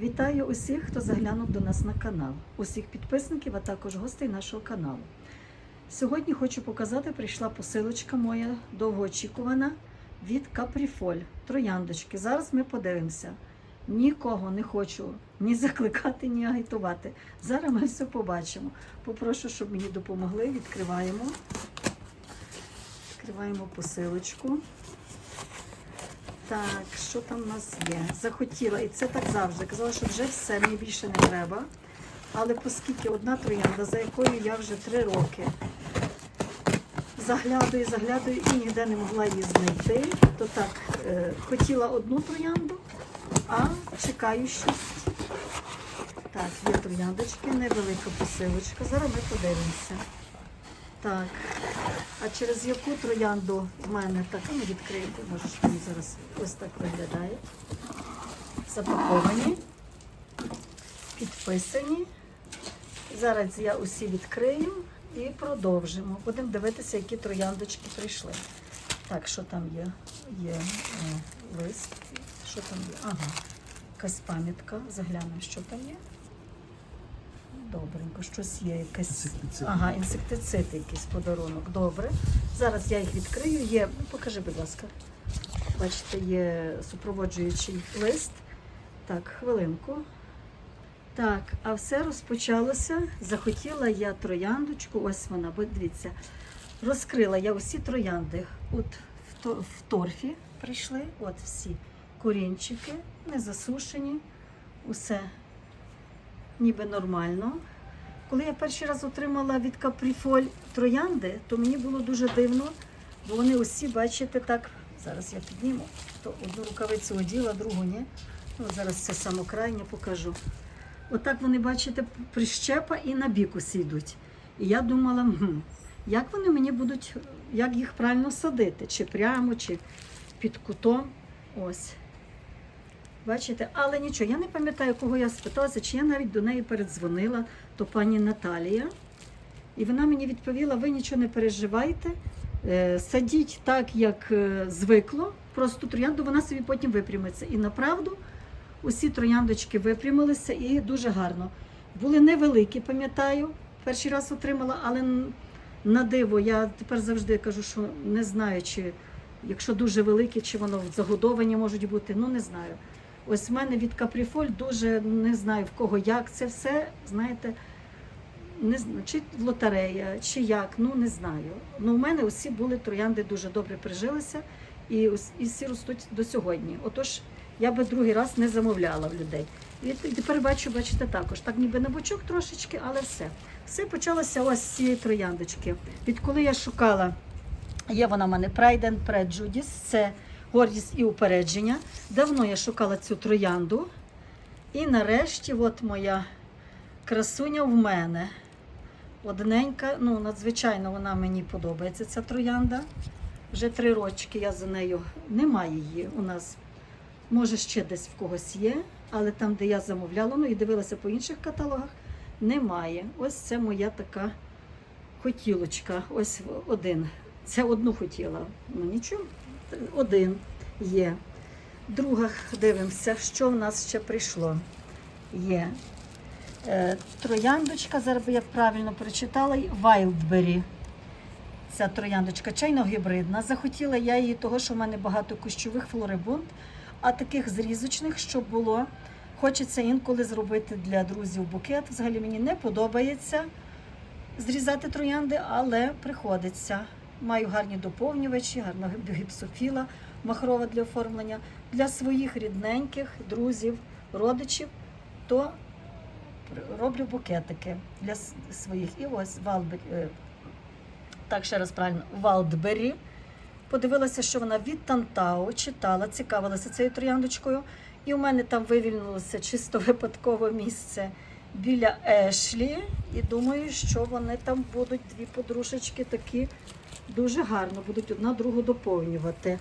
Вітаю усіх, хто заглянув до нас на канал, усіх підписників, а також гостей нашого каналу. Сьогодні хочу показати, прийшла посилочка моя довгоочікувана від Капріфоль. Трояндочки. Зараз ми подивимося. Нікого не хочу ні закликати, ні агітувати. Зараз ми все побачимо. Попрошу, щоб мені допомогли. Відкриваємо. Відкриваємо посилочку. Так, що там у нас є? Захотіла, і це так завжди. Казала, що вже все, мені більше не треба. Але оскільки одна троянда, за якою я вже три роки заглядаю, заглядаю і ніде не могла її знайти, то так, е, хотіла одну троянду, а чекаю шість. Так, є трояндочки, невелика посилочка. Зараз ми подивимося. Так, а через яку троянду в мене так, ну відкрийте, можеш мені зараз ось так виглядає. Запаковані, підписані. Зараз я усі відкрию і продовжимо. Будемо дивитися, які трояндочки прийшли. Так, що там є? Є е, лист. Що там є? Ага, якась пам'ятка. Заглянемо, що там є. Добренько, щось є якесь. Інсектицид. Ага, інсектицид якийсь подарунок. Добре. Зараз я їх відкрию. Є, ну, покажи, будь ласка. Бачите, є супроводжуючий лист. Так, хвилинку. Так, а все розпочалося. Захотіла я трояндочку. Ось вона, бо дивіться. Розкрила я усі троянди. От в торфі прийшли. От всі корінчики, не засушені. Усе ніби нормально. Коли я перший раз отримала від Капріфоль троянди, то мені було дуже дивно, бо вони усі, бачите, так. Зараз я підніму, то одну рукавицю оділа, другу ні. Ну, зараз це самокрайнє покажу. Отак вони, бачите, прищепа і на бік усі йдуть. І я думала, «Хм, як вони мені будуть, як їх правильно садити, чи прямо, чи під кутом. Ось. Бачите, але нічого, я не пам'ятаю, кого я спиталася, чи я навіть до неї передзвонила, то пані Наталія. І вона мені відповіла: ви нічого не переживайте, е, садіть так, як е, звикло, просто троянду вона собі потім випрямиться. І направду усі трояндочки випрямилися і дуже гарно. Були невеликі, пам'ятаю, перший раз отримала, але на диво, я тепер завжди кажу, що не знаю, чи якщо дуже великі, чи воно загодовані можуть бути, ну не знаю. Ось в мене від Капріфоль дуже не знаю в кого як це все, знаєте, не знаю, чи лотерея, чи як, ну не знаю. Ну, у мене усі були троянди дуже добре прижилися і, і всі ростуть до сьогодні. Отож, я би другий раз не замовляла в людей. І тепер бачу, бачите, також. Так ніби на бочок трошечки, але все. Все почалося ось з цієї трояндочки. Відколи я шукала, є вона в мене Pride and Prejudice, це гордість і упередження. Давно я шукала цю троянду. І нарешті, от моя красуня в мене. Одненька, ну, надзвичайно вона мені подобається, ця троянда. Вже три рочки я за нею. Немає її у нас. Може, ще десь в когось є, але там, де я замовляла, ну і дивилася по інших каталогах, немає. Ось це моя така хотілочка. Ось один. Це одну хотіла. Ну нічого, один є. Друга, дивимося, що в нас ще прийшло. Є е, трояндочка, зараз я правильно прочитала, Wildberry. Ця трояндочка чайно-гібридна. Захотіла я її того, що в мене багато кущових флорибунд, а таких зрізочних, щоб було. Хочеться інколи зробити для друзів букет. Взагалі мені не подобається зрізати троянди, але приходиться. Маю гарні доповнювачі, гарна гіпсофіла махрова для оформлення. Для своїх рідненьких друзів, родичів, то роблю букетики для своїх. І ось Валбері, е, так ще раз правильно, Валдбері. Подивилася, що вона від Тантау читала, цікавилася цією трояндочкою. І у мене там вивільнилося чисто випадкове місце біля Ешлі. І думаю, що вони там будуть дві подружечки такі дуже гарно, будуть одна другу доповнювати.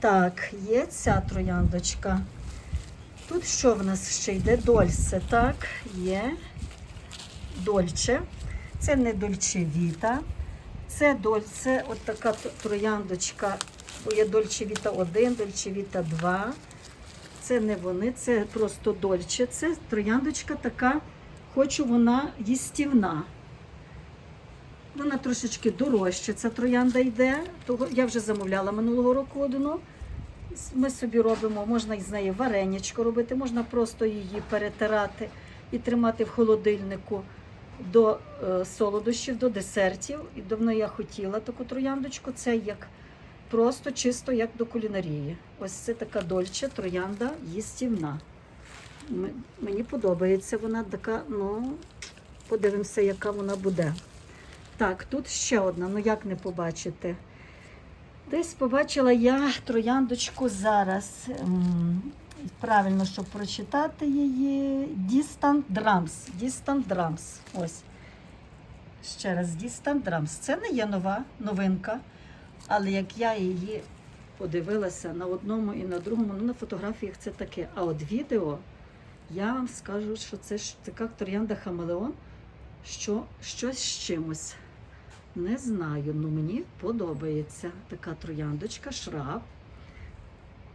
Так, є ця трояндочка. Тут що в нас ще йде? Дольце, так, є. Дольче. Це не дольче віта. Це дольце, от така трояндочка. Бо є дольче віта 1, дольче віта 2. Це не вони, це просто дольче. Це трояндочка така, хочу вона їстівна. Вона трошечки дорожче, ця троянда йде. Того я вже замовляла минулого року одну. Ми собі робимо, можна із неї вареничко робити, можна просто її перетирати і тримати в холодильнику до е, солодощів, до десертів. І давно я хотіла таку трояндочку. Це як просто чисто як до кулінарії. Ось це така дольче троянда їстівна. Мені подобається вона така, ну, подивимося, яка вона буде. Так, тут ще одна, ну як не побачити. Десь побачила я трояндочку зараз. Правильно, щоб прочитати її. Distant Drums. Distant Drums. Ось. Ще раз, Distant Drums. Це не є нова новинка, але як я її подивилася на одному і на другому, ну на фотографіях це таке. А от відео, я вам скажу, що це така троянда Хамелеон, що щось з чимось. Не знаю, ну мені подобається така трояндочка, шраб.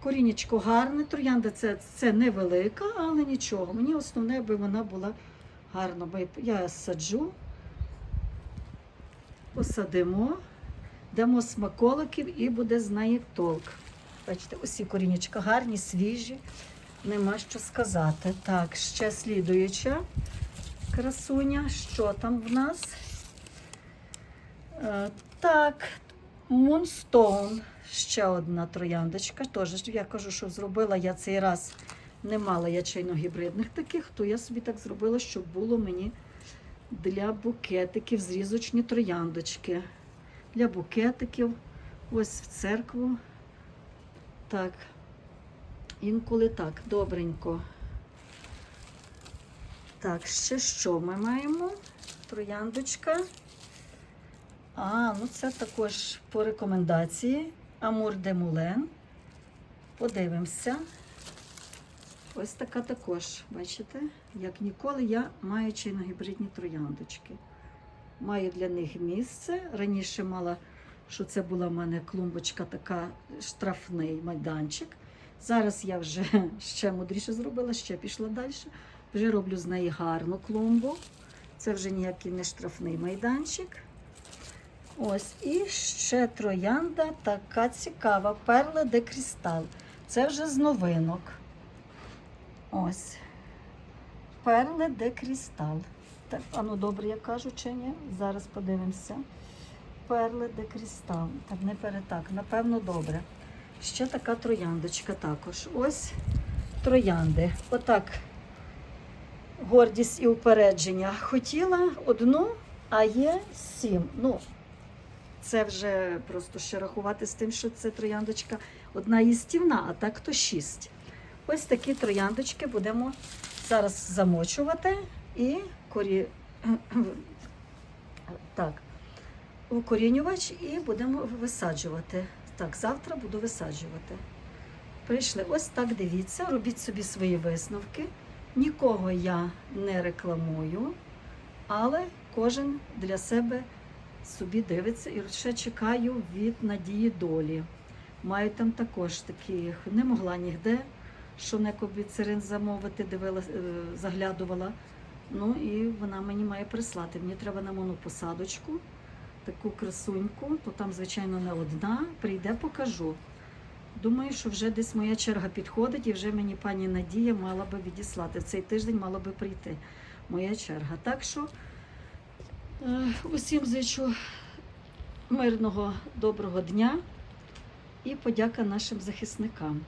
Корінечко гарне, троянда це, це невелика, але нічого. Мені основне, аби вона була гарна. Я саджу, посадимо, дамо смаколиків і буде з неї толк. Бачите, усі корінечка гарні, свіжі, нема що сказати. Так, ще слідуюча красуня. Що там в нас? Е, Так, Moonstone, ще одна трояндочка. Теж я кажу, що зробила я цей раз. Не мала ячейно-гібридних таких, то я собі так зробила, щоб було мені для букетиків зрізочні трояндочки. Для букетиків, ось в церкву. Так, інколи так, добренько. Так, ще що ми маємо? Трояндочка. А, ну це також по рекомендації. Амур де Мулен. Подивимося. Ось така також, бачите? Як ніколи, я маю чиногібридні трояндочки. Маю для них місце. Раніше мала, що це була в мене клумбочка, така штрафний майданчик. Зараз я вже ще мудріше зробила, ще пішла далі. Вже роблю з неї гарну клумбу. Це вже ніякий не штрафний майданчик. Ось і ще троянда така цікава. Перла де Крістал. Це вже з новинок. Ось. Перли де Крістал. Так, а ну добре, я кажу чи ні? Зараз подивимося. Перли де Крістал. Так, не перетак, напевно, добре. Ще така трояндочка також. Ось троянди. Отак. Гордість і упередження. Хотіла одну, а є сім. Ну, це вже просто ще рахувати з тим, що це трояндочка одна їстівна, а так то шість. Ось такі трояндочки будемо зараз замочувати і корі... так, укорінювач і будемо висаджувати. Так, завтра буду висаджувати. Прийшли. Ось так дивіться, робіть собі свої висновки. Нікого я не рекламую, але кожен для себе собі дивиться і ще чекаю від надії долі. Маю там також таких, не могла ніде, що некобі цирин замовити, дивила, е, заглядувала. Ну і вона мені має прислати. Мені треба на монопосадочку, таку красуньку, то там, звичайно, не одна. Прийде, покажу. Думаю, що вже десь моя черга підходить, і вже мені пані Надія мала би відіслати. Цей тиждень мала би прийти моя черга. Так що е, усім зичу мирного, доброго дня і подяка нашим захисникам.